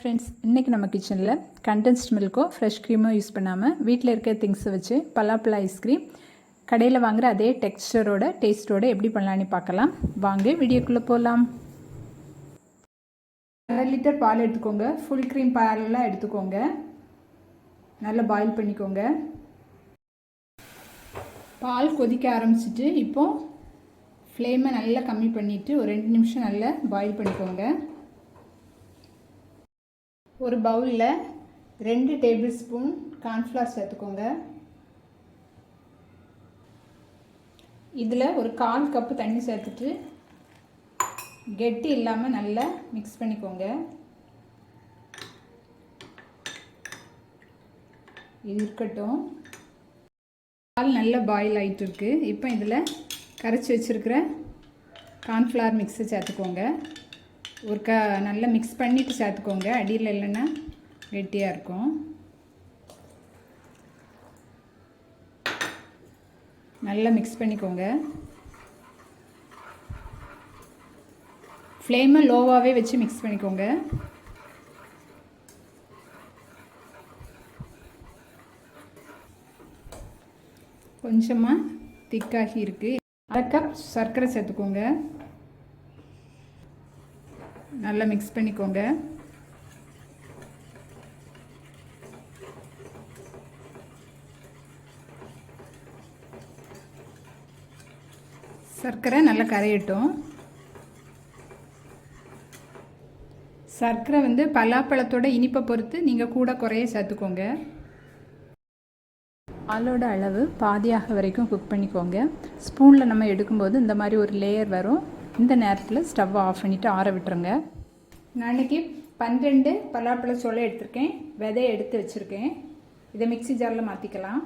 Friends இன்றைக்கி நம்ம கிச்சனில் கண்டென்ஸ்ட் மில்க்கோ ஃப்ரெஷ் க்ரீமோ யூஸ் பண்ணாமல் வீட்டில் இருக்க திங்ஸை வச்சு பலாப்பழ ஐஸ்கிரீம் கடையில் வாங்குகிற அதே டெக்ஸ்டரோட டேஸ்ட்டோட எப்படி பண்ணலான்னு பார்க்கலாம். வாங்க வீடியோக்குள்ளே போகலாம் அரை லிட்டர் பால் எடுத்துக்கோங்க. ஃபுல் க்ரீம் பாலெல்லாம் எடுத்துக்கோங்க. நல்லா பாயில் பண்ணிக்கோங்க. பால் கொதிக்க ஆரம்பிச்சிட்டு இப்போது ஃப்ளேமை நல்லா கம்மி பண்ணிவிட்டு ஒரு ரெண்டு நிமிஷம் நல்லா பாயில் பண்ணிக்கோங்க. ஒரு பவுலில் ரெண்டு டேபிள் ஸ்பூன் கார்ன்ஃப்ளவர் சேர்த்துக்கோங்க. இதில் ஒரு கால் கப்பு தண்ணி சேர்த்துட்டு கெட்டி இல்லாமல் நல்லா மிக்ஸ் பண்ணிக்கோங்க. இது இருக்கட்டும். பால் நல்லா பாயில் ஆகிட்டு இருக்குது இப்போ இதில் கரைச்சி வச்சுருக்கிற கார்ன்ஃப்ளவர் மிக்ஸை சேர்த்துக்கோங்க. ஒரு க நல்லா மிக்ஸ் பண்ணிவிட்டு சேர்த்துக்கோங்க. அடியில் இல்லைன்னா கெட்டியாக இருக்கும். நல்லா மிக்ஸ் பண்ணிக்கோங்க. ஃப்ளேமை லோவாகவே வச்சு மிக்ஸ் பண்ணிக்கோங்க. கொஞ்சமாக திக்காகி இருக்குது அரை கப் சர்க்கரை சேர்த்துக்கோங்க. நல்லா மிக்ஸ் பண்ணிக்கோங்க. சர்க்கரை நல்லா கரையட்டும். சர்க்கரை வந்து பலாப்பழத்தோட இனிப்பை பொறுத்து நீங்கள் கூட குறைய சேர்த்துக்கோங்க. பாலோட அளவு பாதியாக வரைக்கும் குக் பண்ணிக்கோங்க. ஸ்பூனில் நம்ம எடுக்கும்போது இந்த மாதிரி ஒரு லேயர் வரும். இந்த நேரத்தில் ஸ்டவ்வை ஆஃப் பண்ணிவிட்டு ஆற விட்டுருங்க. நான் இன்றைக்கி பன்னெண்டு பலாப்பழ சோளம் எடுத்திருக்கேன். விதையை எடுத்து வச்சுருக்கேன். இதை மிக்சி ஜாரில் மாற்றிக்கலாம்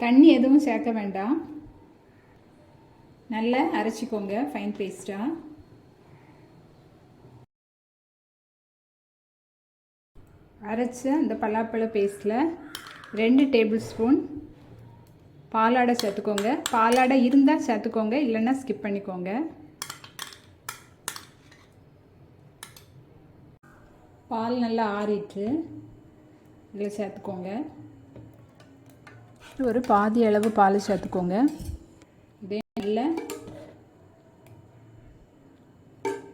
தண்ணி எதுவும் சேர்க்க வேண்டாம். நல்லா அரைச்சிக்கோங்க ஃபைன் பேஸ்ட்டாக அரைச்ச அந்த பலாப்பழ பேஸ்ட்டில் ரெண்டு டேபிள் ஸ்பூன் பாலாடை சேர்த்துக்கோங்க. பாலாடை இருந்தால் சேர்த்துக்கோங்க இல்லைன்னா ஸ்கிப் பண்ணிக்கோங்க. பால் நல்லா ஆறிட்டு இதில் சேர்த்துக்கோங்க. ஒரு பாதி அளவு பால் சேர்த்துக்கோங்க. இதே இல்லை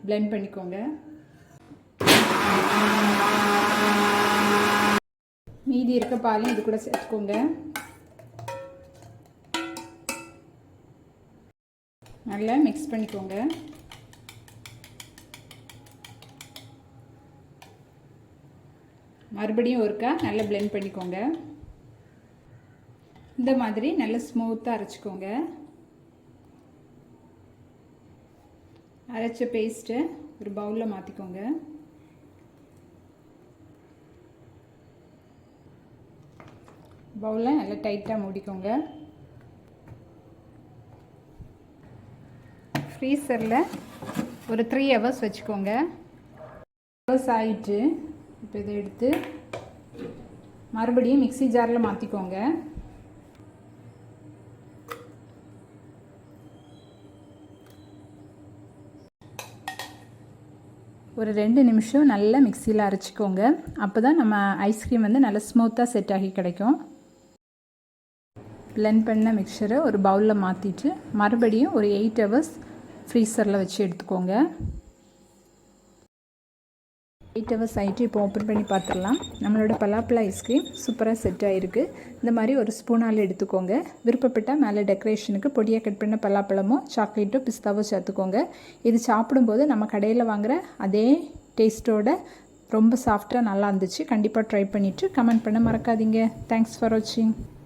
பிளெண்ட் பண்ணிக்கோங்க. மீதி இருக்க பாலையும் இது கூட சேர்த்துக்கோங்க. நல்லா மிக்ஸ் பண்ணிக்கோங்க. மறுபடியும் ஒருக்கா நல்லா பிளெண்ட் பண்ணிக்கோங்க. இந்த மாதிரி நல்லா ஸ்மூத்தாக அரைச்சிக்கோங்க. அரைச்ச பேஸ்ட்டு ஒரு பவுலில் மாற்றிக்கோங்க பவுலில் நல்லா டைட்டாக மூடிக்கோங்க. ஃப்ரீசரில் ஒரு த்ரீ ஹவர்ஸ் வச்சுக்கோங்க. ஹவர்ஸ் ஆகிட்டு இப்போ இதை எடுத்து மறுபடியும் மிக்சி ஜாரில் மாற்றிக்கோங்க ஒரு ரெண்டு நிமிஷம் நல்லா மிக்சியில் அரைச்சிக்கோங்க. அப்போ தான் நம்ம ஐஸ்கிரீம் வந்து நல்லா ஸ்மூத்தாக செட் ஆகி கிடைக்கும். பிளெண்ட் பண்ண மிக்சரை ஒரு பவுலில் மாற்றிட்டு மறுபடியும் ஒரு எயிட் ஹவர்ஸ் ஃப்ரீசரில் வச்சு எடுத்துக்கோங்க. எயிட் ஹவர்ஸ் ஆகிட்டு இப்போ ஓப்பன் பண்ணி பார்த்துடலாம். நம்மளோட பலாப்பழ ஐஸ்கிரீம் சூப்பராக செட் ஆகிருக்கு இந்த மாதிரி ஒரு ஸ்பூனால் எடுத்துக்கோங்க. விருப்பப்பட்டால் மேலே டெக்கரேஷனுக்கு பொடியாக கட் பண்ண பலாப்பழமோ சாக்லேட்டோ பிஸ்தாவோ சேர்த்துக்கோங்க. இது சாப்பிடும்போது நம்ம கடையில் வாங்குகிற அதே டேஸ்ட்டோட ரொம்ப சாஃப்டாக நல்லா இருந்துச்சு. கண்டிப்பாக ட்ரை பண்ணிவிட்டு கமெண்ட் பண்ண மறக்காதீங்க. தேங்க்ஸ் ஃபார் வாட்சிங்